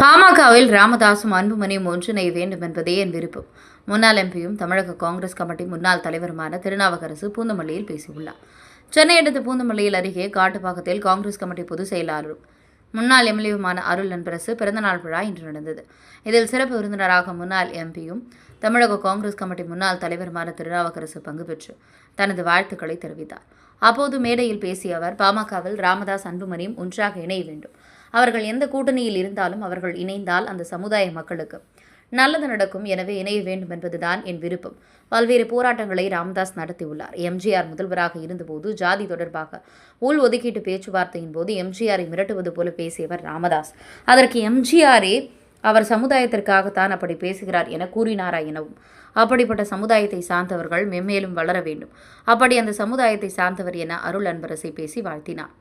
பாமகவில் ராமதாசும் அன்புமணியும் ஒன்றிணைய வேண்டும் என்பதே என் விருப்பம் முன்னாள் எம்பியும் தமிழக காங்கிரஸ் கமிட்டி முன்னாள் தலைவருமான திருநாவுக்கரசு பூந்தமல்லியில் பேசியுள்ளார். சென்னை அடுத்த பூந்தமல்லியில் அருகே காட்டுப்பாக்கத்தில் காங்கிரஸ் கமிட்டி பொதுச் செயலாளரும் முன்னாள் எம்எல்ஏவுமான அருள் அன்பரசு பிறந்தநாள் விழா இன்று நடந்தது. இதில் சிறப்பு விருந்தினராக முன்னாள் எம்பியும் தமிழக காங்கிரஸ் கமிட்டி முன்னாள் தலைவருமான திருநாவுக்கரசு பங்கு பெற்று தனது வாழ்த்துக்களை தெரிவித்தார். அப்போது மேடையில் பேசிய அவர் பாமகவில் ராமதாஸ் அன்புமணியும் ஒன்றாக இணைய வேண்டும். அவர்கள் எந்த கூட்டணியில் இருந்தாலும் அவர்கள் இணைந்தால் அந்த சமுதாய மக்களுக்கு நல்லது நடக்கும். எனவே இணைய வேண்டும் என்பதுதான் என் விருப்பம். பல்வேறு போராட்டங்களை ராமதாஸ் நடத்தியுள்ளார். எம்ஜிஆர் முதல்வராக இருந்தபோது ஜாதி தொடர்பாக உள் ஒதுக்கீட்டு பேச்சுவார்த்தையின் போது எம்ஜிஆரை மிரட்டுவது போல பேசியவர் ராமதாஸ். அதற்கு எம்ஜிஆரே அவர் சமுதாயத்திற்காகத்தான் அப்படி பேசுகிறார் என கூறினாரா எனவும். அப்படிப்பட்ட சமுதாயத்தை சார்ந்தவர்கள் மென்மேலும் வளர வேண்டும். அப்படி அந்த சமுதாயத்தை சார்ந்தவர் என அருள் அன்பரசை பேசி வாழ்த்தினார்.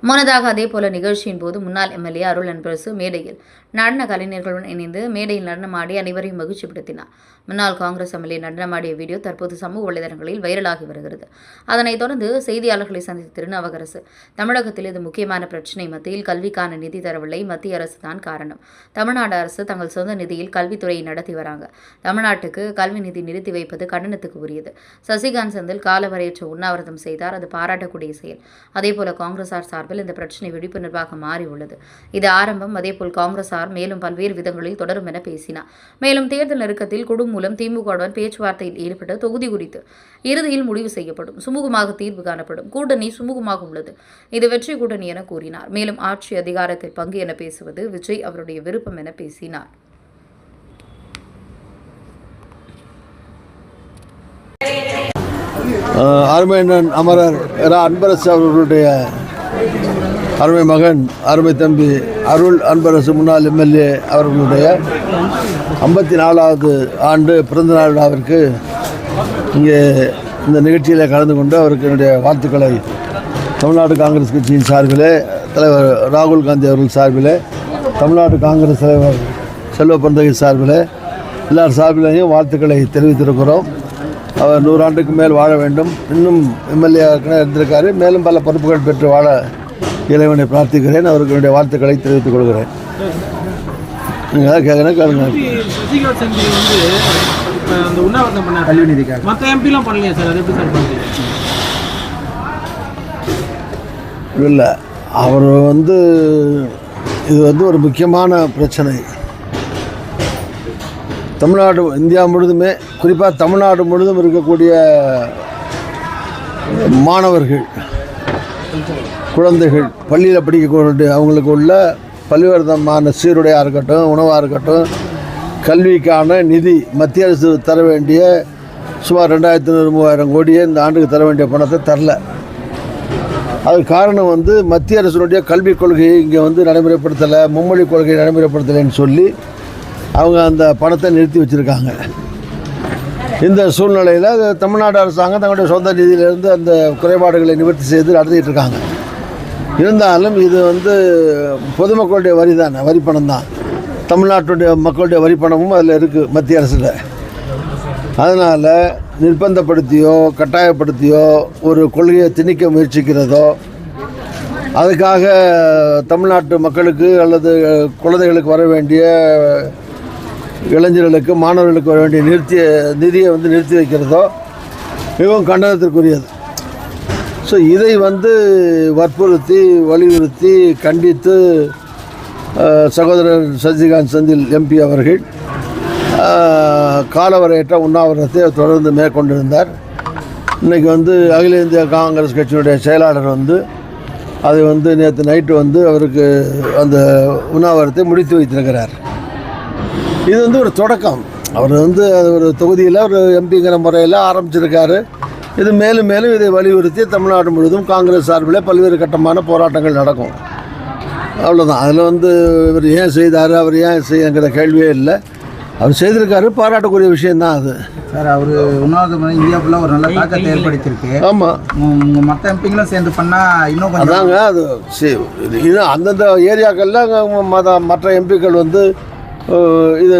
முன்னதாக அதேபோல நிகழ்ச்சியின் போது முன்னாள் எம்எல்ஏ அருள் அன்பரசு மேடையில் நடன கலைஞர்களுடன் இணைந்து மேடையில் நடனமாடி அனைவரையும் மகிழ்ச்சிப்படுத்தினார். முன்னாள் காங்கிரஸ் எம்எல்ஏ நடனமாடிய வீடியோ தற்போது சமூக வலைதளங்களில் வைரலாகி வருகிறது. அதனைத் தொடர்ந்து செய்தியாளர்களை சந்தித்த திருநாவுக்கரசு தமிழகத்தில் இது முக்கியமான பிரச்சினை. மத்தியில் கல்விக்கான நிதி தரவில்லை. மத்திய அரசு தான் காரணம். தமிழ்நாடு அரசு தங்கள் சொந்த நிதியில் கல்வித்துறையை நடத்தி வராங்க. தமிழ்நாட்டுக்கு கல்வி நிதி நிறுத்தி வைப்பது கண்டனத்துக்கு உரியது. சசிகாந்த் செந்தில் காலவரையற்ற உண்ணாவிரதம் செய்தார். அது பாராட்டக்கூடிய செயல். அதேபோல காங்கிரசார் சார்பில் சார்பில் இந்த பிரச்சினை விழிப்புணர்வாக மாறியுள்ளது இது ஆரம்பம். அதேபோல் காங்கிரசார் மேலும் பல்வேறு விதங்களில் தொடரும் என பேசினார். மேலும் தேர்தல் நெருக்கத்தில் குழு மூலம் திமுகவுடன் பேச்சுவார்த்தையில் ஈடுபட்டு தொகுதி குறித்து இறுதியில் முடிவு செய்யப்படும். சுமூகமாக தீர்வு காணப்படும். கூட்டணி சுமூகமாக உள்ளது. இது வெற்றி கூட்டணி என கூறினார். மேலும் ஆட்சி அதிகாரத்தில் பங்கு என பேசுவது விஜய் அவருடைய விருப்பம் என பேசினார். அருமையண்ணன் அமரர் இரா அன்பரசு அவர்களுடைய அருமை மகன் அருமை தம்பி அருள் அன்பரசு முன்னாள் எம்எல்ஏ அவர்களுடைய ஐம்பத்தி நாலாவது ஆண்டு பிறந்தநாள் விழாவிற்கு இங்கே இந்த நிகழ்ச்சியில் கலந்து கொண்டு அவருக்கு என்னுடைய வாழ்த்துக்களை தமிழ்நாடு காங்கிரஸ் கட்சியின் சார்பிலே தலைவர் ராகுல் காந்தி அவர்கள் சார்பிலே தமிழ்நாடு காங்கிரஸ் தலைவர் செல்வ பந்தகை சார்பிலே எல்லார் சார்பிலையும் வாழ்த்துக்களை தெரிவித்திருக்கிறோம். அவர் நூறாண்டுக்கு மேல் வாழ வேண்டும். இன்னும் எம்எல்ஏ இருந்திருக்காரு. மேலும் பல பொறுப்புகள் பெற்று வாழ இறைவனை பிரார்த்திக்கிறேன் அவருக்கு என்னுடைய வாழ்த்துக்களை தெரிவித்துக் கொள்கிறேன். நீங்கள் ஏதாவது கேட்குறேன் கேளுங்க. இல்லை அவர் வந்து இது வந்து ஒரு முக்கியமான பிரச்சனை. தமிழ்நாடு இந்தியா முழுதுமே குறிப்பாக தமிழ்நாடு முழுதும் இருக்கக்கூடிய மாணவர்கள். குழந்தைகள் பள்ளியில் படிக்கக்கூடிய அவங்களுக்கு உள்ள பல்வேறு விதமான சீருடையாக இருக்கட்டும் உணவாக இருக்கட்டும் கல்விக்கான நிதி மத்திய அரசு தர வேண்டிய சுமார் ரெண்டாயிரத்தி நூறு மூவாயிரம் கோடியே இந்த ஆண்டுக்கு தர வேண்டிய பணத்தை தரல. அது காரணம் வந்து மத்திய அரசினுடைய கல்விக் கொள்கையை இங்கே வந்து நடைமுறைப்படுத்தலை மும்மொழி கொள்கையை நடைமுறைப்படுத்தலைன்னு சொல்லி அவங்க அந்த பணத்தை நிறுத்தி வச்சுருக்காங்க. இந்த சூழ்நிலையில் தமிழ்நாடு அரசாங்கம் தங்களுடைய சொந்த நிதியிலிருந்து அந்த குறைபாடுகளை நிவர்த்தி செய்து நடத்திட்டு இருக்காங்க. இருந்தாலும் இது வந்து பொதுமக்களுடைய வரி தானே வரி பணம் தான் தமிழ்நாட்டுடைய மக்களுடைய வரி பணமும் அதில் இருக்குது மத்திய அரசில். அதனால் நிர்பந்தப்படுத்தியோ கட்டாயப்படுத்தியோ ஒரு கொள்கையை திணிக்க முயற்சிக்கிறதோ அதுக்காக தமிழ்நாட்டு மக்களுக்கு அல்லது குழந்தைகளுக்கு வர வேண்டிய இளைஞர்களுக்கு மாணவர்களுக்கு வர வேண்டிய நிறுத்திய நிதியை வந்து நிறுத்தி வைக்கிறதோ மிகவும் கண்டனத்திற்குரியது. ஸோ இதை வந்து வற்புறுத்தி வலியுறுத்தி கண்டித்து சகோதரர் சசிகாந்த் செந்தில் எம்பி அவர்கள் காலவரையற்ற உண்ணாவிரத்தை தொடர்ந்து மேற்கொண்டிருந்தார். இன்றைக்கி வந்து அகில இந்திய காங்கிரஸ் கட்சியினுடைய செயலாளர் வந்து அதை வந்து நேற்று நைட்டு வந்து அவருக்கு அந்த உண்ணாவிரத்தை முடித்து வைத்திருக்கிறார். இது வந்து ஒரு தொடக்கம். அவர் வந்து அது ஒரு தொகுதியில் ஒரு எம்பிங்கிற முறையில் ஆரம்பிச்சிருக்காரு. இது மேலும் மேலும் இதை வலியுறுத்தி தமிழ்நாடு முழுவதும் காங்கிரஸ் சார்பில் பல்வேறு கட்டமான போராட்டங்கள் நடக்கும். அவ்வளோதான் அதில் வந்து இவர் ஏன் செய்தார் அவர் ஏன் செய்யுங்கிற கேள்வியே இல்லை. அவர் செய்திருக்காரு பாராட்டக்கூடிய விஷயந்தான் அது. சார் அவர் பண்ணி இந்தியா ஃபுல்லாக ஒரு நல்ல தாக்கத்தை ஏற்படுத்தியிருக்கு. ஆமாம் உங்கள் மற்ற எம்பிங்களும் சேர்ந்து பண்ணால் இன்னும் கொஞ்சம் அதாங்க அது சரி இது- இது அந்தந்த ஏரியாக்களில் மத மற்ற எம்பிக்கள் வந்து இது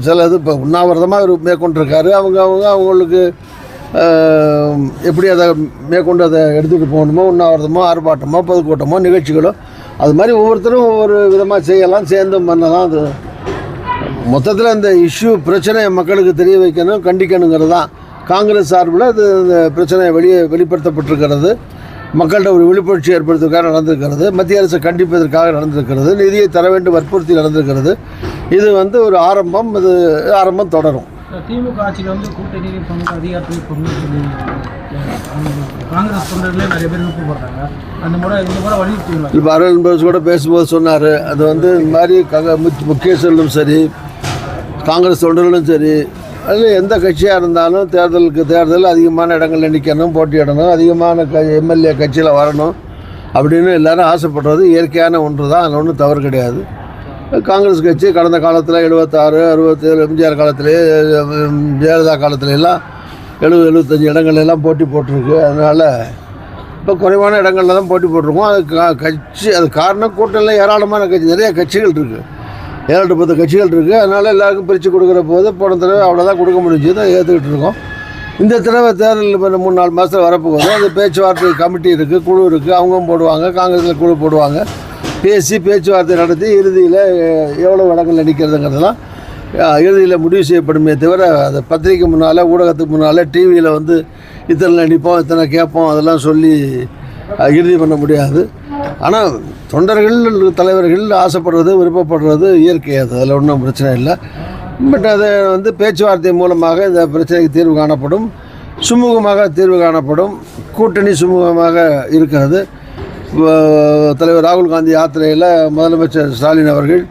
சில இது இப்போ உண்ணாவிரதமாக இவர் மேற்கொண்டிருக்காரு. அவங்க அவங்க அவங்களுக்கு எப்படி அதை மேற்கொண்டு அதை எடுத்துகிட்டு போகணுமோ உண்ணாவிரதமோ ஆர்ப்பாட்டமோ பொதுக்கூட்டமோ நிகழ்ச்சிகளோ அது மாதிரி ஒவ்வொருத்தரும் ஒவ்வொரு விதமாக செய்யலாம் சேர்ந்து பண்ணலாம். அது மொத்தத்தில் அந்த இஷ்யூ பிரச்சனையை மக்களுக்கு தெரிய வைக்கணும் கண்டிக்கணுங்கிறது தான். காங்கிரஸ் சார்பில் அது இந்த பிரச்சனை வெளியே வெளிப்படுத்தப்பட்டிருக்கிறது. மக்கள்கிட்ட ஒரு விழிப்புணர்ச்சி ஏற்படுத்துவதற்காக நடந்திருக்கிறது. மத்திய அரசை கண்டிப்பதற்காக நடந்திருக்கிறது. நிதியை தர வேண்டும் வற்புறுத்தி நடந்திருக்கிறது. இது வந்து ஒரு ஆரம்பம் இது ஆரம்பம் தொடரும். திமுக ஆட்சியில் வந்து கூட்டணி பங்கு அதிகாரத்தில் பங்கு காங்கிரஸ் தொண்டர்களே நிறைய பேர் விருப்பப்படுறாங்க அந்த முறை இந்த முறை வலியுறுத்தி இப்போ அரவிந்த் போஸ் கூட பேசும்போது சொன்னார். அது வந்து இந்த மாதிரி கக முக்- முக்கியஸ்தர்களும் சரி காங்கிரஸ் தொண்டர்களும் சரி அதில் எந்த கட்சியாக இருந்தாலும் தேர்தலுக்கு தேர்தல் அதிகமான இடங்களில் நிற்கணும் போட்டியிடணும் அதிகமான க எம்எல்ஏ கட்சியில் வரணும் அப்படின்னு எல்லாரும் ஆசைப்படுறது இயற்கையான ஒன்று தான் அதில் ஒன்றும் தவறு கிடையாது. காங்கிரஸ் கட்சி கடந்த காலத்தில் எழுபத்தாறு அறுபத்தேழு எம்ஜிஆர் காலத்திலே ஜெயலலிதா காலத்துல எல்லாம் எழுபது எழுபத்தஞ்சி இடங்கள்லாம் எல்லாம் போட்டி போட்டிருக்கு. அதனால் இப்போ குறைவான இடங்களில் தான் போட்டி போட்டிருக்கோம். அது கா- கட்சி அது காரணம் கூட்டணியில் ஏராளமான கட்சி நிறைய கட்சிகள் இருக்குது ஏழு பத்து கட்சிகள் இருக்குது அதனால் எல்லாருக்கும் பிரித்து கொடுக்குற போது போன தடவை அவ்வளோதான் கொடுக்க முடிஞ்சு தான் ஏற்றுக்கிட்டு இருக்கோம். இந்த தடவை தேர்தல் இப்போ மூணு நாலு மாதத்தில் வரப்போகுது. அது பேச்சுவார்த்தை கமிட்டி இருக்குது குழு இருக்குது அவங்களும் போடுவாங்க காங்கிரஸில் குழு போடுவாங்க. பேசி பேச்சுவார்த்தை நடத்தி இறுதியில் எவ்வளோ இடங்களில் நிற்கிறதுங்கிறதெல்லாம் இறுதியில் முடிவு செய்யப்படுமே தவிர அந்த பத்திரிக்கை முன்னால் ஊடகத்துக்கு முன்னால் டிவியில் வந்து இத்தனை நடிப்போம் இத்தனை கேட்போம் அதெல்லாம் சொல்லி இறுதி பண்ண முடியாது. ஆனால் தொண்டர்கள் தலைவர்கள் ஆசைப்படுறது விருப்பப்படுறது இயற்கை. அது அதில் ஒன்றும் பிரச்சனை இல்லை. பட் அதை வந்து பேச்சுவார்த்தை மூலமாக இந்த பிரச்சனைக்கு தீர்வு காணப்படும். சுமூகமாக தீர்வு காணப்படும். கூட்டணி சுமூகமாக இருக்கிறது. தலைவர் ராகுல் காந்தி யாத்திரையில் முதலமைச்சர் ஸ்டாலின் அவர்கள்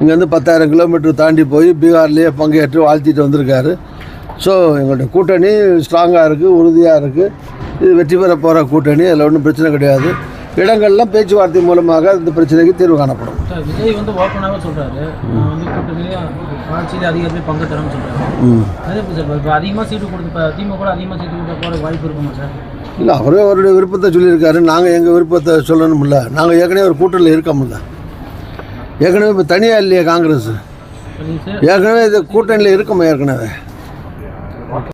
இங்கேருந்து பத்தாயிரம் கிலோமீட்டர் தாண்டி போய் பீகார்லேயே பங்கேற்று வாழ்த்திட்டு வந்திருக்காரு. ஸோ எங்களுடைய கூட்டணி ஸ்ட்ராங்காக இருக்குது உறுதியாக இருக்குது இது வெற்றி பெற போகிற கூட்டணி அதில் ஒன்றும் பிரச்சனை கிடையாது. இடங்கள்லாம் பேச்சுவார்த்தை மூலமாக இந்த பிரச்சனைக்கு தீர்வு காணப்படும். விஜய் வந்து ஓப்பனாகவே சொல்கிறாரு நான் வந்து கூட்டணியிலே ஆட்சியில் அதிகாரத்தில் பங்கு தரேன்னு சொல்கிறாரு அதே இப்போ அதிகமாக சீட்டு கொடுத்து இப்போ திமுக கூட அதிகமாக சீட்டு கொடுக்க போகிற வாய்ப்பு இருக்குமா சார்? இல்லை அவரே அவருடைய விருப்பத்தை சொல்லியிருக்காரு. நாங்கள் எங்கள் விருப்பத்தை சொல்லணும்ல. நாங்கள் ஏற்கனவே ஒரு கூட்டணியில் இருக்கோம்ல. ஏற்கனவே இப்போ தனியாக இல்லையா காங்கிரஸ்? ஏற்கனவே இது கூட்டணியில் இருக்கோம் ஏற்கனவே?